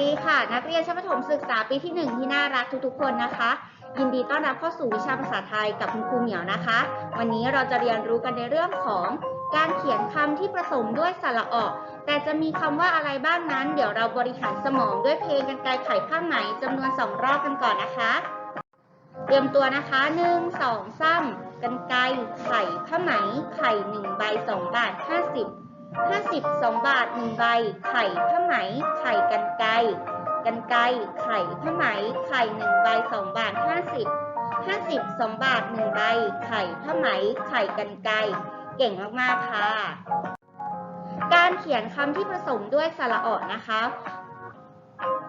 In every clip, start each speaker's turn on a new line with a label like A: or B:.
A: ดีค่ะ นักเรียนชั้นประถมศึกษาปีที่หนึ่งที่น่ารักทุกๆ คนนะคะ ยินดีต้อนรับเข้าสู่วิชาภาษาไทยกับคุณครูเหมียวนะคะ วันนี้เราจะเรียนรู้กันในเรื่องของการเขียนคำที่ผสมด้วยสระออก แต่จะมีคำว่าอะไรบ้างนั้น เดี๋ยวเราบริหารสมองด้วยเพลงกันไกลไขผ้าไหมจำนวนสองรอบกันก่อนนะคะ เตรียมตัวนะคะหนึ่งสองสามกันไกรไข่ผ้าไหมไข่หนึ่งใบสองบาทห้าสิบห้าสิบสองบาทหนึ่งใบ ไข่ผ้าไหม ไข่กันไกกันไกไข่ผ้าไหม ไข่หนึ่งใบสองบาทห้าสิบห้าสิบสองบาทหนึ่งใบ ไข่ผ้าไหม ไข่กันไกเก่งมากๆค่ะ การเขียนคำที่ผสมด้วยสระออนะคะ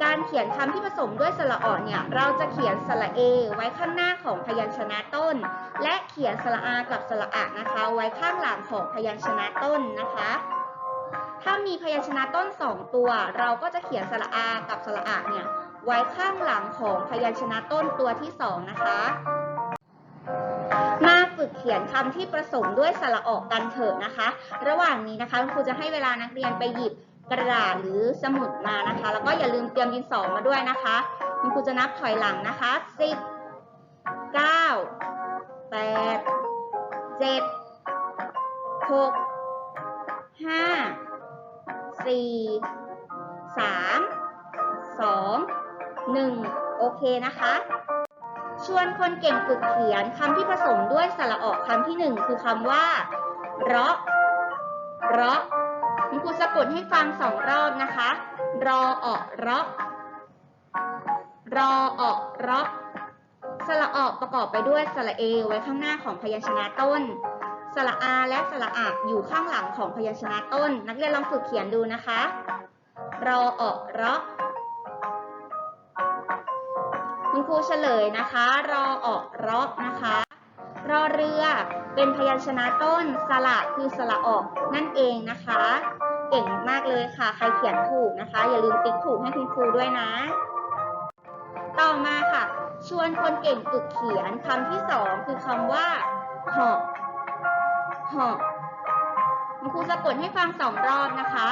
A: การเขียนคำที่ผสมด้วยสระอเนี่ย เราจะเขียนสระเอไว้ข้างหน้าของพยัญชนะต้น และเขียนสระอากับสระอะนะคะ ไว้ข้างหลังของพยัญชนะต้นนะคะ ถ้ามีพยัญชนะต้นสองตัว เราก็จะเขียนสระอากับสระอะเนี่ยไว้ข้างหลังของพยัญชนะต้นตัวที่สองนะคะ มาฝึกเขียนคำที่ผสมด้วยสระออกกันเถอะนะคะ ระหว่างนี้นะคะครูจะให้เวลานักเรียนไปหยิบกระดาษหรือสมุดมานะคะ แล้วก็อย่าลืมเตรียมดินสอมาด้วยนะคะคุณครูจะนับถอยหลังนะคะสิบเก้าแปดเจ็ดหกห้าสี่สามสองหนึ่งโอเคนะคะ ชวนคนเก่งฝึกเขียนคำที่ผสมด้วยสระออกคำที่หนึ่งคือคำว่าเราะเราะคุณครูสะกดให้ฟังสองรอบนะคะ รอออกเราะรอออกเราะสระออกประกอบไปด้วยสระเอไว้ข้างหน้าของพยัญชนะต้น สระอาและสระอะอยู่ข้างหลังของพยัญชนะต้น นักเรียนลองฝึกเขียนดูนะคะ รอออกราะคุณครูเฉลยนะคะ รอออกรอนะคะ รอเรือเป็นพยัญชนะต้น สระคือสระออกนั่นเองนะคะ เก่งมากเลยค่ะ ใครเขียนถูกนะคะ อย่าลืมติ๊กถูกให้คุณครูด้วยนะ ต่อมาค่ะ ชวนคนเก่งฝึกเขียนคำที่สองคือคำว่าหอก หอกคุณครูสะกดให้ฟังสองรอบนะคะ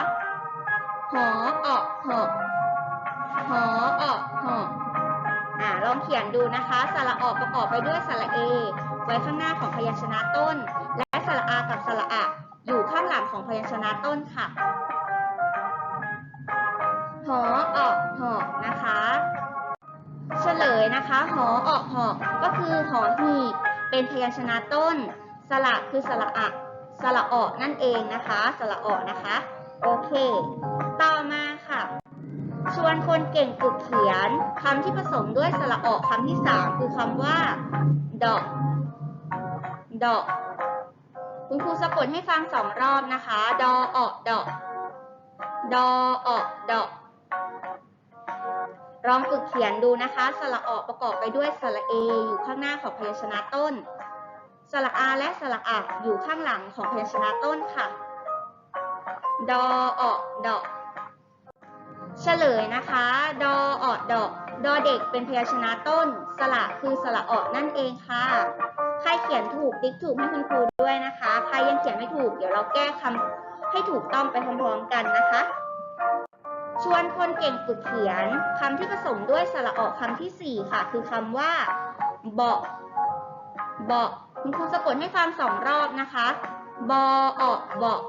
A: หอออกหอกหอออกหอกอ่าลองเขียนดูนะคะ สระออกประกอบไปด้วยสระเอ ไว้ข้างหน้าของพยัญชนะต้น และสระอากับสระอะอยู่ข้างหลังของพยัญชนะต้นค่ะ หอออกหอกนะคะ เฉลยนะคะ หอออกหอกก็คือหอหีบเป็นพยัญชนะต้น ระคือสระอะสระออกนั่นเองนะคะ สระออกนะคะ โอเค ต่อมาค่ะ ชวนคนเก่งฝึกเขียนคำที่ผสมด้วยสระออกคำที่สามคือคำว่า ดอก ดอก คุณครูสะกดให้ฟังสองรอบนะคะ ดอออกดอก ดอออกดอกลองฝึกเขียนดูนะคะ สระออกประกอบไปด้วยสระเออยู่ข้างหน้าของพยัญชนะต้น สระอาและสระอะอยู่ข้างหลังของพยัญชนะต้นค่ะ ดอออกดอกเฉลยนะคะ ดอออดดอก ดอเด็กเป็นพยัญชนะต้น สระคือสระออกนั่นเองค่ะ ใครเขียนถูกติ๊กถูกให้คุณครูด้วยนะคะ ใครยังเขียนไม่ถูก เดี๋ยวเราแก้คำให้ถูกต้องไปพร้อมๆกันนะคะ ชวนคนเก่งฝึกเขียนคำที่ผสมด้วยสระออกคำที่สี่ค่ะ คือคำว่าเบาะเบาะ คุณครูสะกดให้ฟังสองรอบนะคะ บอออกเบาะ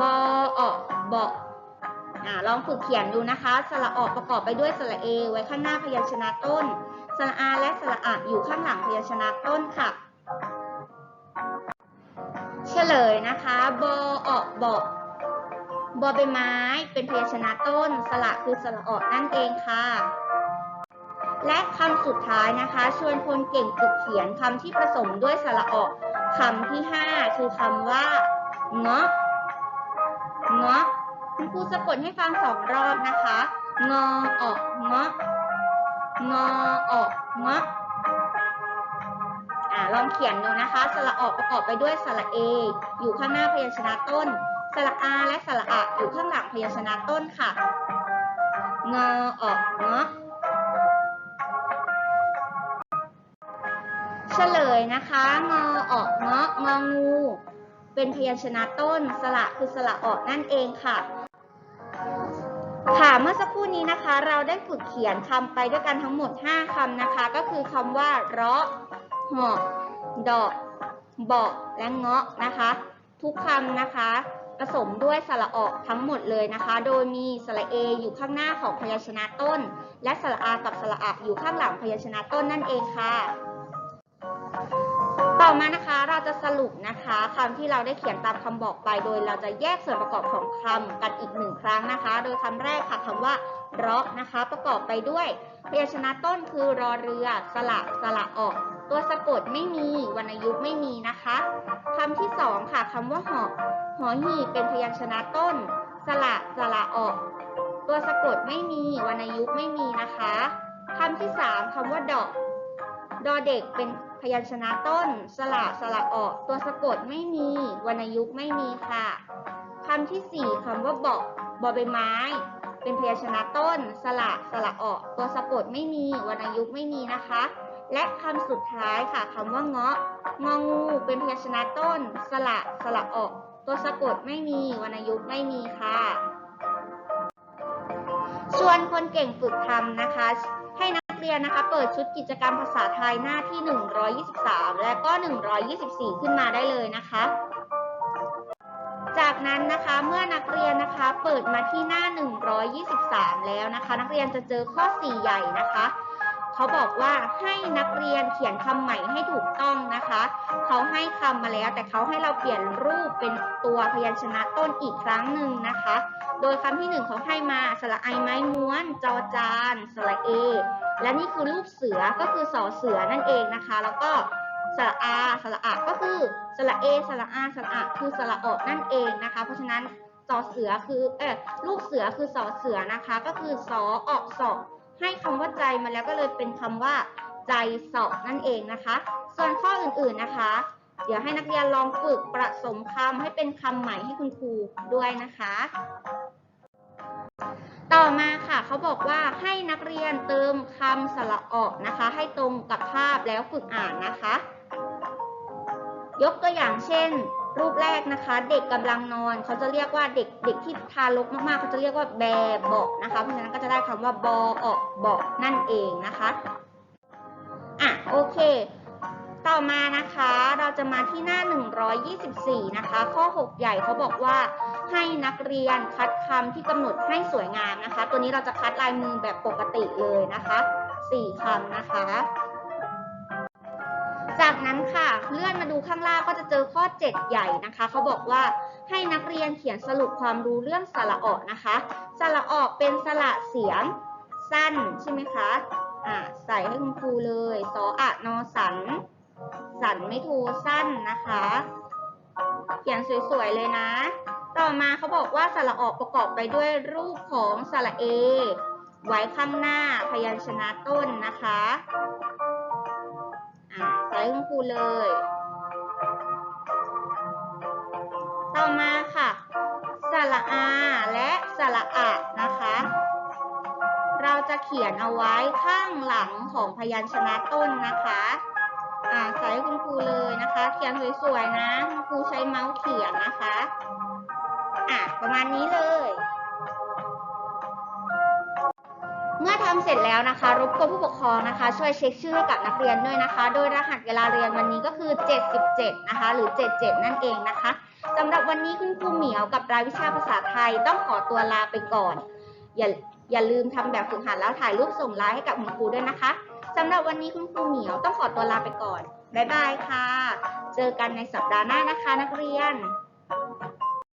A: บอออกเบาะอ่าลองฝึกเขียนดูนะคะ สระออกประกอบไปด้วยสระเอ ไว้ข้างหน้าพยัญชนะต้น สระอาและสระอะอยู่ข้างหลังพยัญชนะต้นค่ะ เฉลยนะคะ บอออกเบาะบอใบไม้ เป็นพยัญชนะต้น สระคือสระออกนั่นเองค่ะ และคำสุดท้ายนะคะ ชวนคนเก่งฝึกเขียนคำที่ผสมด้วยสระออกคำที่ห้าคือคำว่าเงาะเงาะคุณครูสะกดให้ฟังสองรอบนะคะ งอออกเงาะงอออกเงาะอ่าลองเขียนดูนะคะ สระออกประกอบไปด้วยสระเอ อยู่ข้างหน้าพยัญชนะต้น สระอาและสระอะอยู่ข้างหลังพยัญชนะต้นค่ะ งอออกเงาะ ฉลยนะคะ งอออกเงาะงองู เป็นพยัญชนะต้น สระคือสระออกนั่นเองค่ะ ค่ะ เมื่อสักครู่นี้นะคะ เราได้ฝึกเขียนคำไปด้วยกันทั้งหมด 5คำนะคะ ก็คือคำว่าเราะหาะดอกเบาะและเงาะนะคะ ทุกคำนะคะผสมด้วยสระออกทั้งหมดเลยนะคะ โดยมีสระเออยู่ข้างหน้าของพยัญชนะต้น และสระอากับสระอะอยู่ข้างหลังพยัญชนะต้นนั่นเองค่ะ ต่อมานะคะเราจะสรุปนะคะคำที่เราได้เขียนตามคำบอกไปโดยเราจะแยกส่วนประกอบของคำกันอีกหนึ่งครั้งนะคะ โดยคำแรกค่ะคำว่าราะนะคะ ประกอบไปด้วยพยัญชนะต้นคือรอเรือสระสระออก ตัวสะกดไม่มีวรรณยุกต์ไม่มีนะคะคำที่สองค่ะคำว่าหอกหอหีเป็นพยัญชนะต้นสระสระออก ตัวสะกดไม่มีวรรณยุกต์ไม่มีนะคะคำที่สามคำว่าดอก ดอเด็กเป็นพยัญชนะต้น สระสระออกตัวสะกดไม่มี วรรณยุกต์ไม่มีค่ะคำที่สี่คำว่าเบาะบอใบไม้ เป็นพยัญชนะต้น สระสระออกตัวสะกดไม่มี วรรณยุกต์ไม่มีนะคะ และคำสุดท้ายค่ะคำว่าเงาะงองูเป็นพยัญชนะต้น สระสระออกตัวสะกดไม่มี วรรณยุกต์ไม่มีค่ะชวนคนเก่งฝึกทำนะคะ เรียนนะคะ เปิดชุดกิจกรรมภาษาไทยหน้าที่ 123 และก็ 124 ขึ้นมาได้เลยนะคะ จากนั้นนะคะเมื่อนักเรียนนะคะเปิดมาที่หน้า 123 แล้วนะคะ นักเรียนจะเจอข้อ 4 ใหญ่นะคะเขาบอกว่าให้นักเรียนเขียนคำใหม่ให้ถูกต้องนะคะ เขาให้คำมาแล้วแต่เขาให้เราเปลี่ยนรูปเป็นตัวพยัญชนะต้นอีกครั้งหนึ่งนะคะ โดยคำที่หนึ่งเขาให้มาสระไอไม้ม้วน จอจานสระเอ และนี่คือรูปเสือก็คือสอเสือนั่นเองนะคะ แล้วก็สระอาสระอะก็คือสระเอสระอาสระอะคือสระออกนั่นเองนะคะ เพราะฉะนั้นสอเสือคือเออรูปเสือคือสอเสือนะคะ ก็คือสอออกสอบให้คำว่าใจมาแล้วก็เลยเป็นคำว่าใจสอบนั่นเองนะคะ ส่วนข้ออื่นๆนะคะ เดี๋ยวให้นักเรียนลองฝึกประสมคำให้เป็นคำใหม่ให้คุณครูด้วยนะคะ ต่อมาค่ะเขาบอกว่าให้นักเรียนเติมคำสระออกนะคะ ให้ตรงกับภาพแล้วฝึกอ่านนะคะ ยกตัวอย่างเช่น รูปแรกนะคะ เด็กกำลังนอนเขาจะเรียกว่าเด็กเด็กที่ทารกมากๆเขาจะเรียกว่าแบเบาะนะคะเพราะฉะนั้นก็จะได้คำว่าบอออกเบาะนั่นเองนะคะอะโอเค ต่อมานะคะเราจะมาที่หน้า 124 นะคะ ข้อ 6 ใหญ่เขาบอกว่าให้นักเรียนคัดคำที่กำหนดให้สวยงามนะคะ ตัวนี้เราจะคัดลายมือแบบปกติเลยนะคะ 4คำนะคะ จากนั้นค่ะเลื่อนมาดูข้างล่างก็จะเจอข้อ 7 ใหญ่นะคะเขาบอกว่าให้นักเรียนเขียนสรุปความรู้เรื่องสระออกนะคะสระออกเป็นสระเสียงสั้นใช่ไหมคะอ่าใส่ให้คุณครูเลยสออะนอสัน สันไม่โทสั้นนะคะ เขียนสวยๆเลยนะ ต่อมาเขาบอกว่าสระออกประกอบไปด้วยรูปของสระเอ ไว้ข้างหน้าพยัญชนะต้นนะคะอ่าใส่คุณครูเลย ต่อมาค่ะสระอาและสระอะนะคะ เราจะเขียนเอาไว้ข้างหลังของพยัญชนะต้นนะคะ ใส่ให้คุณครูเลยนะคะ เขียนสวยๆนะคุณครูใช้เมาส์เขียนนะคะอะประมาณนี้เลย เมื่อทำเสร็จแล้วนะคะรบกวนผู้ปกครองนะคะ ช่วยเช็คชื่อให้กับนักเรียนด้วยนะคะ โดยรหัสเวลาเรียนวันนี้ก็คือ 77 นะคะ หรือ 77 นั่นเองนะคะสำหรับวันนี้คุณครูเหมียวกับรายวิชาภาษาไทยต้องขอตัวลาไปก่อน อย่าอย่าลืมทำแบบฝึกหัดแล้วถ่ายรูปส่งไลน์ให้กับคุณครูด้วยนะคะสำหรับวันนี้คุณครูเหมียวต้องขอตัวลาไปก่อน บ๊ายบายค่ะ เจอกันในสัปดาห์หน้านะคะนักเรียน